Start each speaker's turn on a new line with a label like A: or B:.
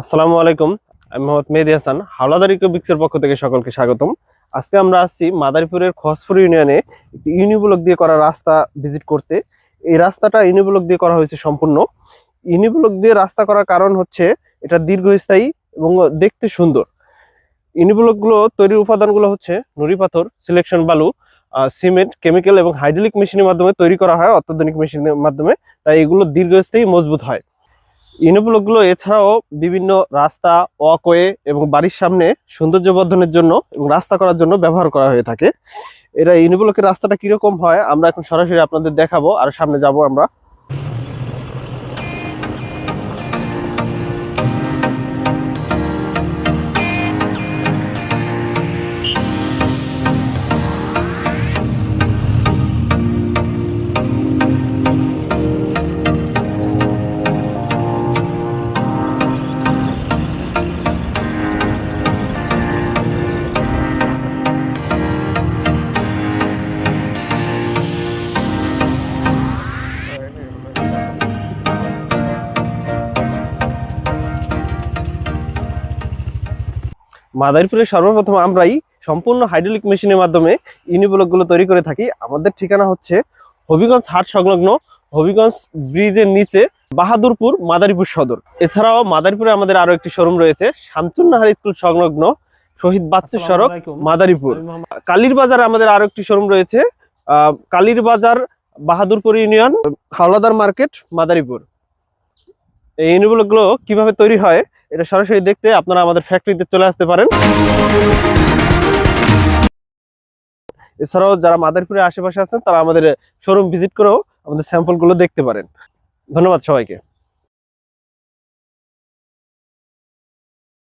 A: আসসালামু আলাইকুম, আমি মোহাম্মদ মেহেদি হাসান, হাওলাদার ইকোবিক্সের পক্ষ থেকে সকলকে স্বাগতম। আজকে আমরা আসছি মাদারীপুরের খসপুর ইউনিয়নে একটি ইউনিব্লক দিয়ে করা রাস্তা ভিজিট করতে। এই রাস্তাটা ইউনিব্লক দিয়ে করা হয়েছে সম্পূর্ণ। ইউনিব্লক দিয়ে রাস্তা করার কারণ হচ্ছে এটা দীর্ঘস্থায়ী এবং দেখতে সুন্দর। ইউনিব্লকগুলো তৈরির উপাদানগুলো হচ্ছে নুড়ি পাথর, সিলেকশন বালু সিমেন্ট কেমিক্যাল এবং হাইড্রোলিক মেশিনের মাধ্যমে তৈরি করা হয়, অত্যাধুনিক মেশিনের মাধ্যমে। তাই এগুলো দীর্ঘস্থায়ী মজবুত হয়। ইউনিব্লকগুলো এছাড়াও বিভিন্ন রাস্তা ওয়াকওয়ে এবং বাড়ির সামনে সৌন্দর্য বর্ধনের জন্য এবং রাস্তা করার জন্য ব্যবহার করা হয়ে থাকে। এরা ইউনিব্লকের রাস্তাটা কীরকম হয়, আমরা এখন সরাসরি আপনাদের দেখাবো, আর সামনে যাব আমরা। মাদারীপুরে সর্বপ্রথম আমরাই সম্পূর্ণ হাইড্রোলিক মেশিনের মাধ্যমে ইউনিব্লকগুলো তৈরি করে থাকি। আমাদের ঠিকানা হচ্ছে হবিগঞ্জ হাট সংলগ্ন হবিগঞ্জ ব্রিজের নিচে বাহাদুরপুর মাদারীপুর সদর। এছাড়াও মাদারীপুরে আমাদের আরও একটি শোরুম রয়েছে শামচুন্নাহার স্কুল সংলগ্ন শহীদ বাচ্চু সড়ক মাদারীপুর। কালীর বাজারে আমাদের আরও একটি শোরুম রয়েছে আহ, কালীর বাজার বাহাদুরপুর ইউনিয়ন হাওলাদার মার্কেট মাদারীপুর। এই ইউনিব্লকগুলো কীভাবে তৈরি হয় এটা সরাসরি দেখতে আপনারা আমাদের ফ্যাক্টরিতে চলে আসতে পারেন। এছাড়াও যারা মাদারপুরের আশেপাশে আছেন, তারা আমাদের শোরুম ভিজিট করেও আমাদের স্যাম্পলগুলো দেখতে পারেন। ধন্যবাদ সবাইকে।